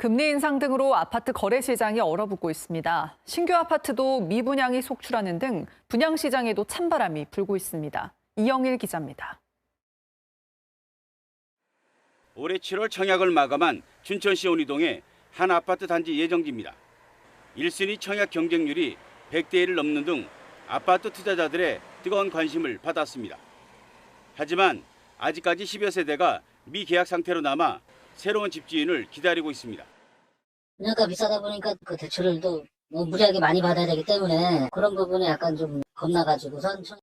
금리 인상 등으로 아파트 거래 시장이 얼어붙고 있습니다. 신규 아파트도 미분양이 속출하는 등 분양 시장에도 찬바람이 불고 있습니다. 이영일 기자입니다. 올해 7월 청약을 마감한 춘천시 온이동의 한 아파트 단지 예정지입니다. 1순위 청약 경쟁률이 100대 1을 넘는 등 아파트 투자자들의 뜨거운 관심을 받았습니다. 하지만 아직까지 10여 세대가 미계약 상태로 남아 새로운 집주인을 기다리고 있습니다. 분양가 비싸다 보니까 그 대출을도 뭐 무리하게 많이 받아야 되기 때문에 그런 부분에 약간 좀 겁나가지고선 청-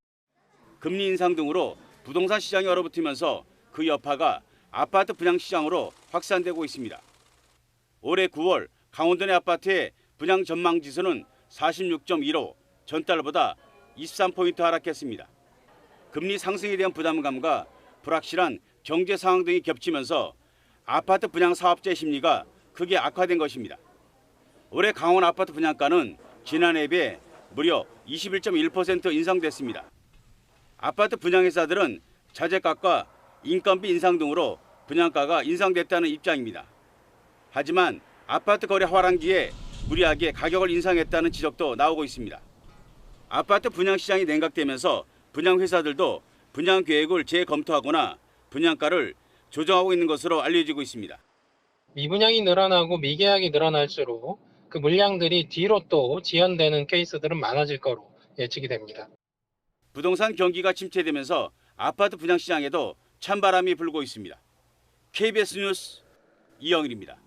금리 인상 등으로 부동산 시장이 얼어붙으면서 그 여파가 아파트 분양 시장으로 확산되고 있습니다. 올해 9월 강원도 내 아파트의 분양 전망 지수는 46.15, 전달보다 23포인트 하락했습니다. 금리 상승에 대한 부담감과 불확실한 경제 상황 등이 겹치면서 아파트 분양 사업자의 심리가 크게 악화된 것입니다. 올해 강원 아파트 분양가는 지난해에 비해 무려 21.1% 인상됐습니다. 아파트 분양회사들은 자재값과 인건비 인상 등으로 분양가가 인상됐다는 입장입니다. 하지만 아파트 거래 화랑기에 무리하게 가격을 인상했다는 지적도 나오고 있습니다. 아파트 분양 시장이 냉각되면서 분양 회사들도 분양 계획을 재검토하거나 분양가를 조정하고 있는 것으로 알려지고 있습니다. 미분양이 늘어나고 미계약이 늘어날수록 그 물량들이 뒤로 또 지연되는 케이스들은 많아질 거로 예측이 됩니다. 부동산 경기가 침체되면서 아파트 분양 시장에도 찬바람이 불고 있습니다. KBS 뉴스 이영일입니다.